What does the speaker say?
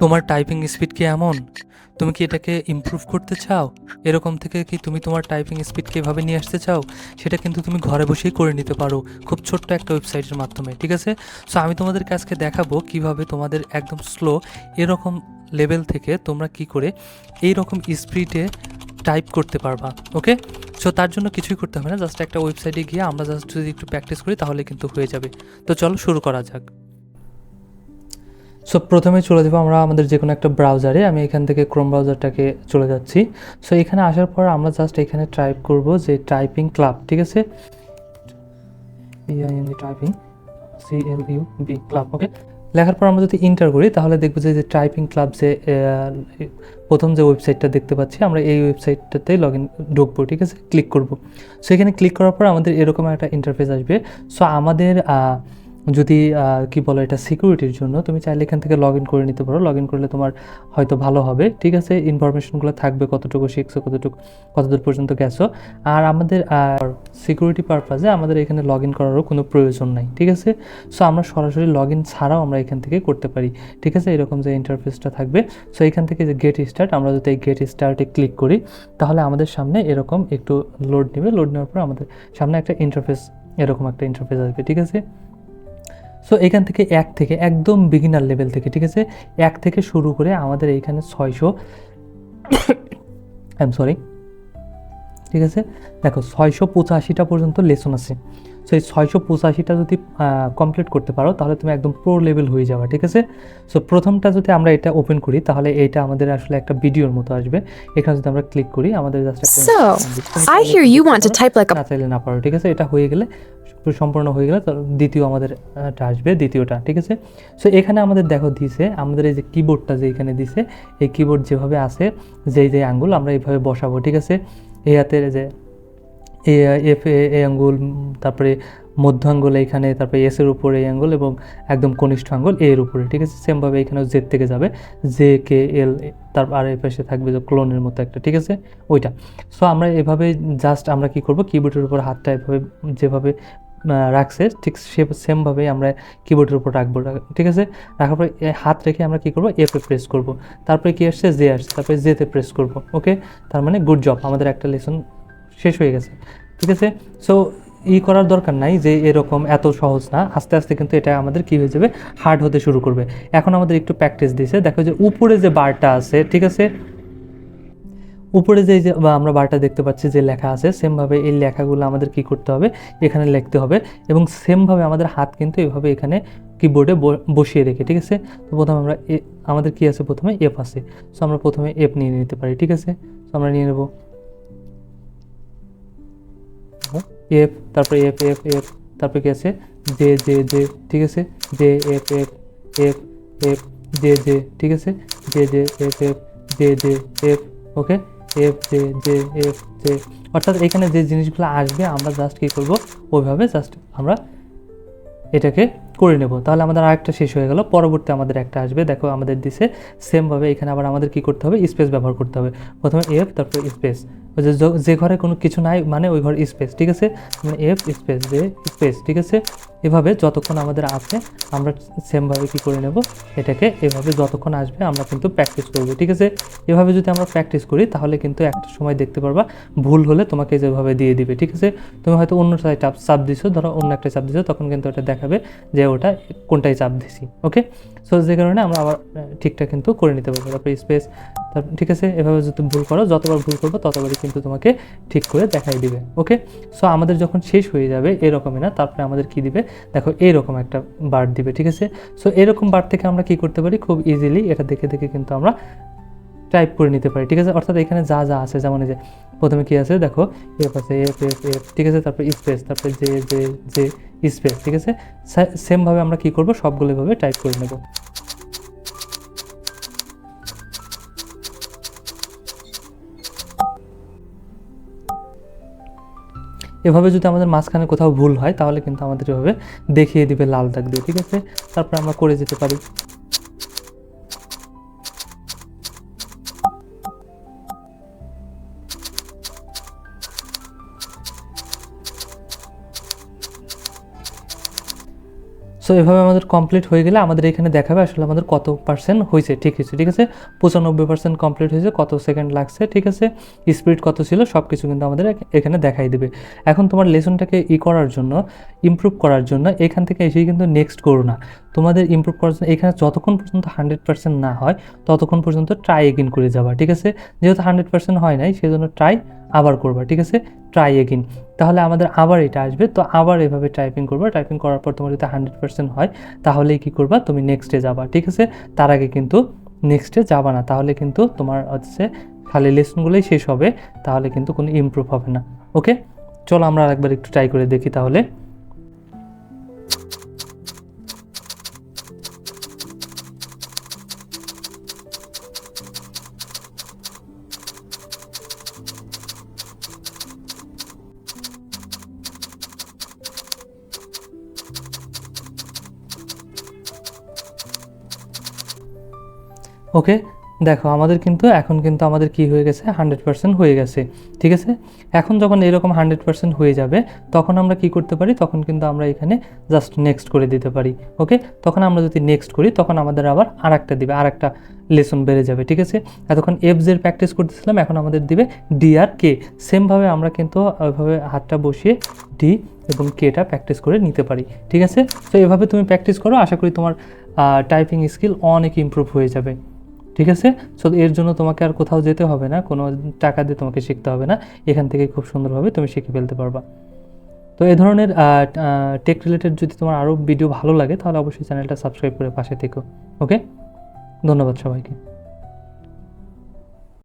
তোমার typing speed কি এমন? তুমি কি এটাকে ইমপ্রুভ করতে চাও? এরকম থেকে কি তুমি তোমার টাইপিং স্পিডকে এভাবে নিয়ে আসতে চাও? সেটা কিন্তু তুমি ঘরে বসেই করে নিতে পারো। খুব ছোট্ট একটা ওয়েবসাইটের মাধ্যমে, ঠিক আছে? সো আমি তোমাদেরকে আজকে দেখাবো কীভাবে তোমাদের একদম স্লো এরকম লেভেল থেকে তোমরা কি করে এই রকম স্পিডে টাইপ করতে পারবা ওকে সো তার জন্য কিছুই করতে হবে না জাস্ট একটা ওয়েবসাইটে গিয়ে আমরা জাস্ট যদি একটু প্র্যাকটিস করি তাহলে কিন্তু হয়ে যাবে। তো চলো শুরু করা যাক। সো প্রথমে চলে যাব আমরা আমাদের যে কোনো একটা ব্রাউজারে আমি এখান থেকে ক্রোম ব্রাউজারটাকে চলে যাচ্ছি। সো এখানে আসার পর আমরা জাস্ট এখানে টাইপ করব যে টাইপিং ক্লাব ঠিক আছে? Typing C L U B club okay লেখার পর আমরা যদি ইন্টার করি, তাহলে দেখব যে টাইপিং ক্লাব যে প্রথম যে ওয়েবসাইটটা দেখতে পাচ্ছি, আমরা এই ওয়েবসাইটটাতে লগ ইন ঢুকবো, ঠিক আছে? ক্লিক করব। সো এখানে ক্লিক করার পর আমাদের এরকম একটা ইন্টারফেস আসবে। সো আমাদের যদি কি বলো এটা সিকিউরিটির জন্য, তুমি চাইলে এখান থেকে লগ ইন করে নিতে পারো। লগ ইন করলে তোমার হয়তো ভালো হবে। ঠিক আছে? ইনফরমেশনগুলো থাকবে কতটুকু শিখছো কতটুকু, কতদূর পর্যন্ত গেছো। আর আমাদের সিকিউরিটি পারপাজে আমাদের এখানে লগ ইন করারও কোনো প্রয়োজন নাই। ঠিক আছে? সো আমরা সরাসরি লগ ইন ছাড়াও আমরা এখান থেকে করতে পারি। ঠিক আছে? এরকম যে ইন্টারফেসটা থাকবে। সো এখান থেকে যে গেট স্টার্ট আমরা যদি এই গেট স্টার্টে ক্লিক করি, তাহলে আমাদের সামনে এরকম একটু লোড নেবে। লোড নেওয়ার পর আমাদের সামনে একটা ইন্টারফেস এরকম একটা ইন্টারফেস আসবে। ঠিক আছে? সো এখান থেকে এক থেকে একদম বিগিনার লেভেল থেকে ঠিক আছে? এক থেকে শুরু করে আমাদের এইখানে ছয়শো আই এম সরি ঠিক আছে? দেখো ছয়শো পঁচাশিটা পর্যন্ত লেসন আছে। সো এই ছয়শো পঁচাশিটা যদি কমপ্লিট করতে পারো তাহলে তুমি একদম প্রো লেভেল হয়ে যাবে ঠিক আছে? সো প্রথমটা যদি আমরা এটা ওপেন করি তাহলে এইটা আমাদের আসলে একটা ভিডিওর মতো আসবে। এখানে যদি আমরা ক্লিক করি আমাদের just you want to type like না চাইলে না পারো ঠিক আছে? এটা হয়ে গেলে সম্পূর্ণ হয়ে গেলে তার দ্বিতীয় আমাদের আসবে, দ্বিতীয়টা, ঠিক আছে? সো এখানে আমাদের দেখো দিছে, আমাদের এই যে কিবোর্ডটা যে এখানে দিছে, এই কিবোর্ড যেভাবে আছে, যেই যে আঙ্গুল আমরা এইভাবে বসাবো, ঠিক আছে? এই হাতের যে, এ এফ এ আঙ্গুল, তারপরে মধ্য আঙ্গুল এইখানে, তারপরে এস এর উপরে এই আঙ্গুল এবং একদম কনিষ্ঠ আঙ্গুল এর উপরে, ঠিক আছে? সেমভাবে এখানেও জেড থেকে যাবে জে কে এল তারপর আর এই পাশে থাকবে যে ক্লোনের মতো একটা, ঠিক আছে? ওইটা। সো আমরা এভাবে জাস্ট আমরা কি করব? কিবোর্ডের উপর হাতটা এভাবে, যেভাবে রাখছে, ঠিক সে সেমভাবে আমরা কিবোর্ডের উপর রাখব ঠিক আছে? রাখার পরে হাত রেখে আমরা কি করব? এফে প্রেস করব। তারপরে কি আসছে? জে আসছে। তারপরে জেতে প্রেস করব ওকে তার মানে গুড জব আমাদের একটা লেসন শেষ হয়ে গেছে, ঠিক আছে? সো ই করার দরকার নাই যে এরকম এত সহজ না, আস্তে আস্তে কিন্তু এটা আমাদের কি হয়ে যাবে? হার্ড হতে শুরু করবে। এখন আমাদের একটু প্র্যাকটিস দিয়েছে দেখো যে উপরে যে বারটা আছে, ঠিক আছে? উপরে যে বা আমরা বারটা দেখতে পাচ্ছি যে লেখা আছে, সেমভাবে এই লেখাগুলো আমাদের কি করতে হবে? এখানে লিখতে হবে এবং সেমভাবে আমাদের হাত কিন্তু এভাবে এখানে কিবোর্ডে বসিয়ে রেখে, ঠিক আছে? তো প্রথমে আমরা এ আমাদের কি আছে প্রথমে? এফ আছে। সো আমরা প্রথমে এফ নিয়ে নিতে পারি, ঠিক আছে? সো আমরা নিয়ে নেব। এফ তারপরে এফ এফ এফ তারপরে কি আছে? জে জে জে ঠিক আছে? J F F F F J J ঠিক আছে? J J F F J J F okay F J J F J অর্থাৎ এখানে যে জিনিসগুলো আসবে, আমরা জাস্ট কী করব? ওইভাবে জাস্ট আমরা এটাকে করে নেব। তাহলে আমাদের আরেকটা শেষ হয়ে গেল। পরবর্তী আমাদের একটা আসবে। দেখো আমাদের দিছে। সেমভাবে এখানে আবার আমাদের কি করতে হবে? স্পেস ব্যবহার করতে হবে। প্রথমে এফ তারপর স্পেস যে ঘরে কোনো কিছু নাই মানে ওই ঘর স্পেস ঠিক আছে? মানে এফ স্পেস যে স্পেস ঠিক আছে? এভাবে যতক্ষণ আমাদের আছে, আমরা সেমভাবে কি করে নেব? এটাকে এভাবে যতক্ষণ আসবে, আমরা কিন্তু প্র্যাকটিস করব, ঠিক আছে? এভাবে যদি আমরা প্র্যাকটিস করি, তাহলে কিন্তু একটা সময় দেখতে পারবা, ভুল হলে তোমাকে যেভাবে দিয়ে দিবে, ঠিক আছে? তুমি হয়তো অন্য সাইড চাপ চাপ দিছো, ধরো অন্য একটা চাপ দিছো, তখন কিন্তু এটা দেখাবে যে ওটা কোনটাই চাপ দিছি ওকে সো যে কারণে আমরা আবার ঠিকঠাক কিন্তু করে নিতে পারব। তারপরে স্পেস তারপর ঠিক আছে? এভাবে যদি ভুল করো, যতবার ভুল করব, ততবারই কিন্তু তোমাকে ঠিক করে দেখাই দিবে ওকে সো আমাদের যখন শেষ হয়ে যাবে, এরকমই না? তারপরে আমাদের কি দিবে? দেখো এইরকম একটা বার দিবে, ঠিক আছে? সো এরকম বার থেকে আমরা কি করতে পারি? খুব ইজিলি এটা দেখে দেখে কিন্তু আমরা টাইপ করে নিতে পারি, ঠিক আছে? অর্থাৎ এখানে যা যা আছে, যেমন এই যে প্রথমে কি আছে, দেখো এফ আছে এফ এফ এফ ঠিক আছে? তারপরে স্পেস তারপরে জে জে জে স্পেস ঠিক আছে? সেমভাবে আমরা কি করব? সবগুলো ভাবে টাইপ করে নেব। এভাবে যদি আমাদের মাঝখানে কোথাও ভুল হয়, তাহলে কিন্তু আমাদের এভাবে দেখিয়ে দিবে লাল দাগ দিয়ে, ঠিক আছে? তারপর আমরা করে যেতে পারি। সো এভাবে আমাদের কমপ্লিট হয়ে গেলে আমাদের এখানে দেখাবে আসলে আমাদের কত পার্সেন্ট হয়েছে, ঠিক আছে ঠিক আছে? পঁচানব্বই পার্সেন্ট কমপ্লিট হয়েছে, কত সেকেন্ড লাগছে, ঠিক আছে? স্পিড কত ছিল সব কিছু কিন্তু আমাদের এখানে দেখাই দেবে। এখন তোমার লেসনটাকে ই করার জন্য ইমপ্রুভ করার জন্য, এখান থেকে এসেই কিন্তু নেক্সট করো না। তোমাদের ইমপ্রুভ করার জন্য এখানে যতক্ষণ পর্যন্ত হান্ড্রেড পার্সেন্ট না হয়, ততক্ষণ পর্যন্ত ট্রাই এগিন করে যাবা, ঠিক আছে? যেহেতু হান্ড্রেড পার্সেন্ট হয় নাই, সেজন্য ট্রাই আবার করবা, ঠিক আছে? ট্রাই এগিন তাহলে আমাদের আবার এটা আসবে, তো আবার এভাবে টাইপিং করবা টাইপিং করার পর তোমার যদি হান্ড্রেড পার্সেন্ট হয়, তাহলেই কী করবা? তুমি নেক্সটে যাবা, ঠিক আছে? তার আগে কিন্তু নেক্সটে যাবা না, তাহলে কিন্তু তোমার হচ্ছে খালি লেসনগুলোই শেষ হবে, তাহলে কিন্তু কোনো ইমপ্রুভ হবে না ওকে চলো আমরা আরেকবার একটু ট্রাই করে দেখি তাহলে। ওকে? দেখো, আমাদের কিন্তু এখন কিন্তু আমাদের কি হয়ে গেছে? হান্ড্রেড পার্সেন্ট হয়ে গেছে, ঠিক আছে? এখন যখন এরকম হান্ড্রেড পার্সেন্ট হয়ে যাবে, তখন আমরা কি করতে পারি? তখন কিন্তু আমরা এখানে জাস্ট নেক্সট করে দিতে পারি, ওকে? তখন আমরা যদি নেক্সট করি, তখন আমাদের আবার আর একটা দিবে আর একটা লেসন বেড়ে যাবে, ঠিক আছে? এতক্ষণ এফজের প্র্যাকটিস করতেছিলাম, এখন আমাদের দিবে ডি আর কে সেমভাবে আমরা কিন্তু ওইভাবে হাতটা বসিয়ে ডি এবং কেটা প্র্যাকটিস করে নিতে পারি, ঠিক আছে? তো এভাবে তুমি প্র্যাকটিস করো, আশা করি তোমার টাইপিং স্কিল অনেক ইমপ্রুভ হয়ে যাবে। ঠিক আছে? সো এর জন্য তোমাকে আর কোথাও যেতে হবে না, কোনো টাকা দিয়ে তোমাকে শিখতে হবে না। এখান থেকে খুব সুন্দরভাবে তুমি শিখে ফেলতে পারবা। তো এ ধরনের টেক রিলেটেড যদি তোমার আরও ভিডিও ভালো লাগে, তাহলে অবশ্যই চ্যানেলটা সাবস্ক্রাইব করে পাশে থেকো ওকে ধন্যবাদ সবাইকে।